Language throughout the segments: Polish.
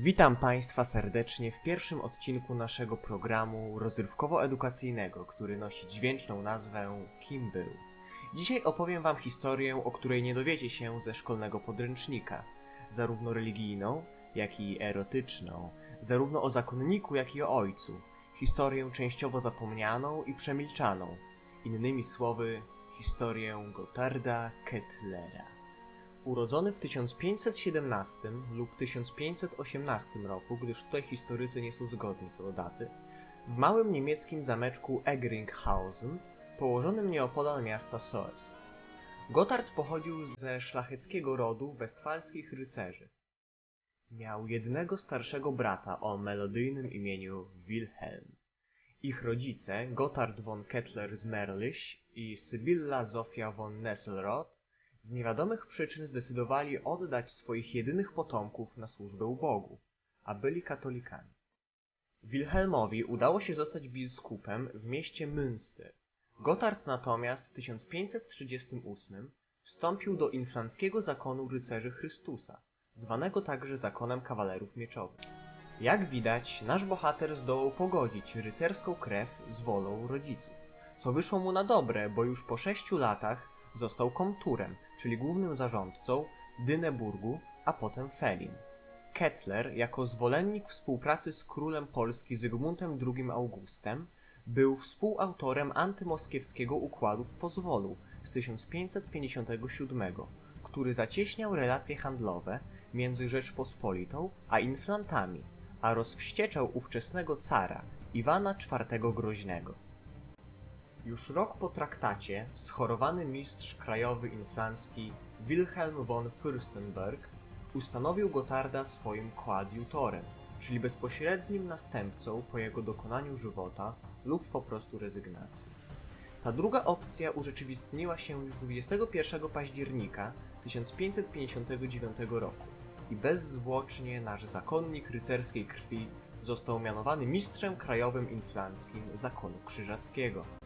Witam Państwa serdecznie w pierwszym odcinku naszego programu rozrywkowo-edukacyjnego, który nosi dźwięczną nazwę Kim był. Dzisiaj opowiem Wam historię, o której nie dowiecie się ze szkolnego podręcznika, zarówno religijną, jak i erotyczną, zarówno o zakonniku, jak i o ojcu, historię częściowo zapomnianą i przemilczaną, innymi słowy, historię Gotarda Kettlera. Urodzony w 1517 lub 1518 roku, gdyż tutaj historycy nie są zgodni co do daty, w małym niemieckim zameczku Egringhausen, położonym nieopodal miasta Soest. Gotthard pochodził ze szlacheckiego rodu westfalskich rycerzy. Miał jednego starszego brata o melodyjnym imieniu Wilhelm. Ich rodzice, Gotthard von Kettler z Merlich i Sibylla Zofia von Nesselrode, z niewiadomych przyczyn zdecydowali oddać swoich jedynych potomków na służbę Bogu, a byli katolikami. Wilhelmowi udało się zostać biskupem w mieście Münster. Gotthard natomiast w 1538 wstąpił do inflanckiego zakonu rycerzy Chrystusa, zwanego także zakonem kawalerów mieczowych. Jak widać, nasz bohater zdołał pogodzić rycerską krew z wolą rodziców, co wyszło mu na dobre, bo już po sześciu latach został komturem, czyli głównym zarządcą Dyneburgu, a potem Felin. Kettler, jako zwolennik współpracy z królem Polski Zygmuntem II Augustem, był współautorem antymoskiewskiego układu w Pozwolu z 1557, który zacieśniał relacje handlowe między Rzeczpospolitą a Inflantami, a rozwścieczał ówczesnego cara Iwana IV Groźnego. Już rok po traktacie schorowany mistrz krajowy inflancki Wilhelm von Fürstenberg ustanowił Gotarda swoim koadjutorem, czyli bezpośrednim następcą po jego dokonaniu żywota lub po prostu rezygnacji. Ta druga opcja urzeczywistniła się już 21 października 1559 roku i bezzwłocznie nasz zakonnik rycerskiej krwi został mianowany mistrzem krajowym inflanckim zakonu krzyżackiego.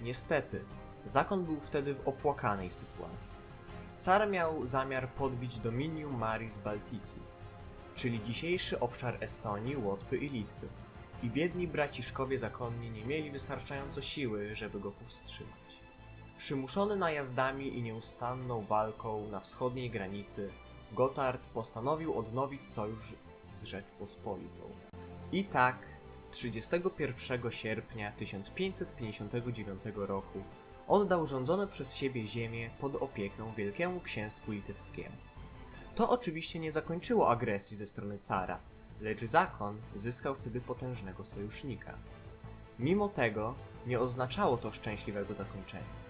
Niestety, zakon był wtedy w opłakanej sytuacji. Car miał zamiar podbić Dominium Maris Baltici, czyli dzisiejszy obszar Estonii, Łotwy i Litwy, i biedni braciszkowie zakonni nie mieli wystarczająco siły, żeby go powstrzymać. Przymuszony najazdami i nieustanną walką na wschodniej granicy, Gotthard postanowił odnowić sojusz z Rzeczpospolitą. I tak 31 sierpnia 1559 roku oddał rządzone przez siebie ziemię pod opiekę Wielkiemu Księstwu Litewskiemu. To oczywiście nie zakończyło agresji ze strony cara, lecz zakon zyskał wtedy potężnego sojusznika. Mimo tego nie oznaczało to szczęśliwego zakończenia.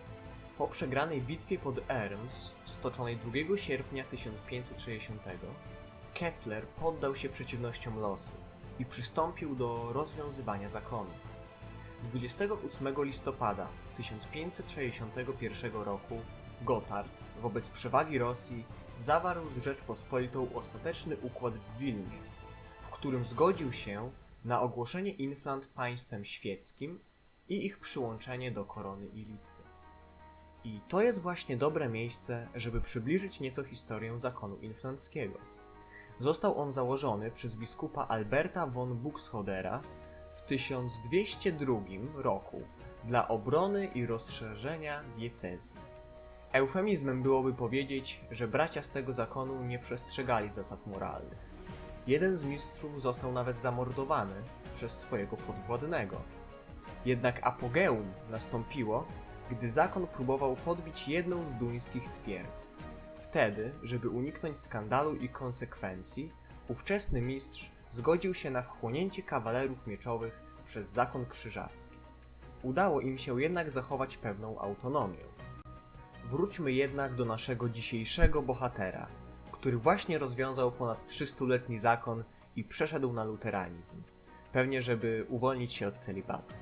Po przegranej bitwie pod Erms, stoczonej 2 sierpnia 1560, Kettler poddał się przeciwnościom losu i przystąpił do rozwiązywania zakonu. 28 listopada 1561 roku Gotthard wobec przewagi Rosji zawarł z Rzeczpospolitą ostateczny układ w Wilnie, w którym zgodził się na ogłoszenie Inflant państwem świeckim i ich przyłączenie do korony i Litwy. I to jest właśnie dobre miejsce, żeby przybliżyć nieco historię zakonu inflanckiego. Został on założony przez biskupa Alberta von Buxhodera w 1202 roku dla obrony i rozszerzenia diecezji. Eufemizmem byłoby powiedzieć, że bracia z tego zakonu nie przestrzegali zasad moralnych. Jeden z mistrzów został nawet zamordowany przez swojego podwładnego. Jednak apogeum nastąpiło, gdy zakon próbował podbić jedną z duńskich twierdz. Wtedy, żeby uniknąć skandalu i konsekwencji, ówczesny mistrz zgodził się na wchłonięcie kawalerów mieczowych przez zakon krzyżacki. Udało im się jednak zachować pewną autonomię. Wróćmy jednak do naszego dzisiejszego bohatera, który właśnie rozwiązał ponad 300-letni zakon i przeszedł na luteranizm. Pewnie, żeby uwolnić się od celibatu.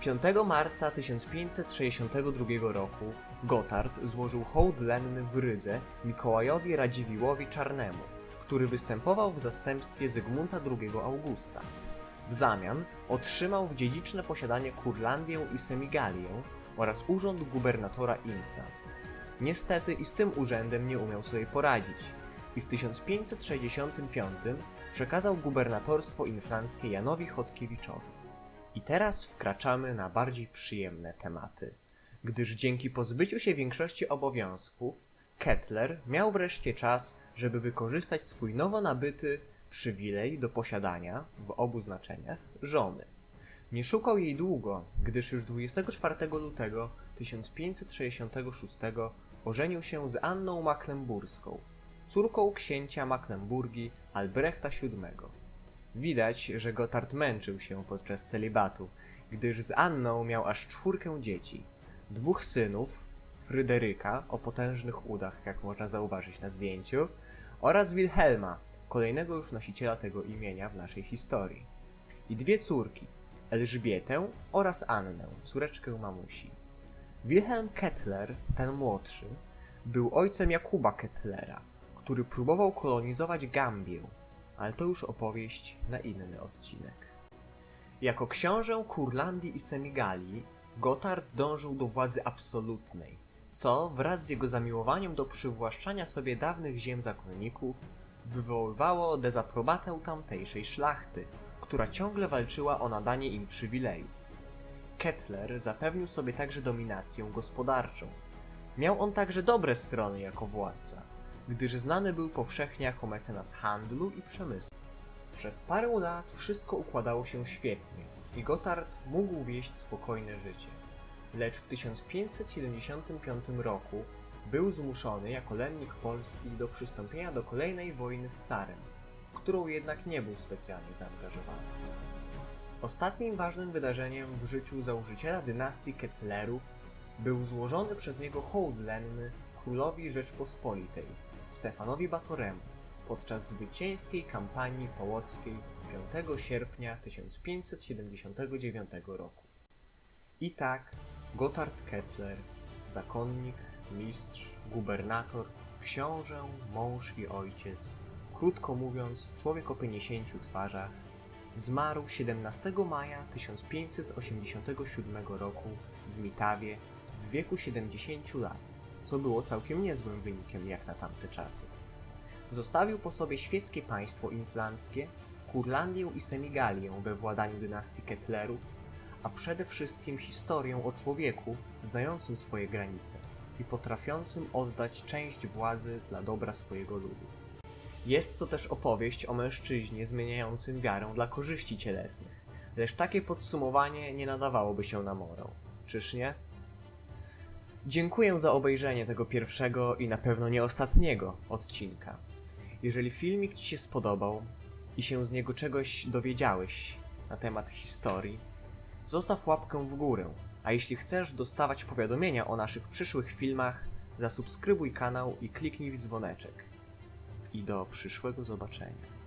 5 marca 1562 roku Gotthard złożył hołd lenny w Rydze Mikołajowi Radziwiłłowi Czarnemu, który występował w zastępstwie Zygmunta II Augusta. W zamian otrzymał w dziedziczne posiadanie Kurlandię i Semigalię oraz urząd gubernatora Inflant. Niestety i z tym urzędem nie umiał sobie poradzić i w 1565 przekazał gubernatorstwo inflanckie Janowi Chodkiewiczowi. I teraz wkraczamy na bardziej przyjemne tematy, gdyż dzięki pozbyciu się większości obowiązków, Kettler miał wreszcie czas, żeby wykorzystać swój nowo nabyty przywilej do posiadania, w obu znaczeniach, żony. Nie szukał jej długo, gdyż już 24 lutego 1566 ożenił się z Anną Mecklenburską, córką księcia Mecklenburgii Albrechta VII. Widać, że Gotthard męczył się podczas celibatu, gdyż z Anną miał aż czwórkę dzieci. Dwóch synów, Fryderyka o potężnych udach, jak można zauważyć na zdjęciu, oraz Wilhelma, kolejnego już nosiciela tego imienia w naszej historii. I dwie córki, Elżbietę oraz Annę, córeczkę mamusi. Wilhelm Kettler, ten młodszy, był ojcem Jakuba Kettlera, który próbował kolonizować Gambię, ale to już opowieść na inny odcinek. Jako książę Kurlandii i Semigalii, Gotthard dążył do władzy absolutnej, co wraz z jego zamiłowaniem do przywłaszczania sobie dawnych ziem zakonników wywoływało dezaprobatę tamtejszej szlachty, która ciągle walczyła o nadanie im przywilejów. Kettler zapewnił sobie także dominację gospodarczą. Miał on także dobre strony jako władca, gdyż znany był powszechnie jako mecenas handlu i przemysłu. Przez parę lat wszystko układało się świetnie i Gotthard mógł wieść spokojne życie. Lecz w 1575 roku był zmuszony jako lennik polski do przystąpienia do kolejnej wojny z carem, w którą jednak nie był specjalnie zaangażowany. Ostatnim ważnym wydarzeniem w życiu założyciela dynastii Kettlerów był złożony przez niego hołd lenny królowi Rzeczpospolitej, Stefanowi Batoremu, podczas zwycięskiej kampanii połockiej 5 sierpnia 1579 roku. I tak Gotthard Kettler, zakonnik, mistrz, gubernator, książę, mąż i ojciec, krótko mówiąc, człowiek o 50 twarzach, zmarł 17 maja 1587 roku w Mitawie w wieku 70 lat, co było całkiem niezłym wynikiem jak na tamte czasy. Zostawił po sobie świeckie państwo inflanckie, Kurlandię i Semigalię we władaniu dynastii Kettlerów, a przede wszystkim historię o człowieku znającym swoje granice i potrafiącym oddać część władzy dla dobra swojego ludu. Jest to też opowieść o mężczyźnie zmieniającym wiarę dla korzyści cielesnych, lecz takie podsumowanie nie nadawałoby się na morał, czyż nie? Dziękuję za obejrzenie tego pierwszego i na pewno nie ostatniego odcinka. Jeżeli filmik Ci się spodobał i się z niego czegoś dowiedziałeś na temat historii, zostaw łapkę w górę, a jeśli chcesz dostawać powiadomienia o naszych przyszłych filmach, zasubskrybuj kanał i kliknij w dzwoneczek. I do przyszłego zobaczenia.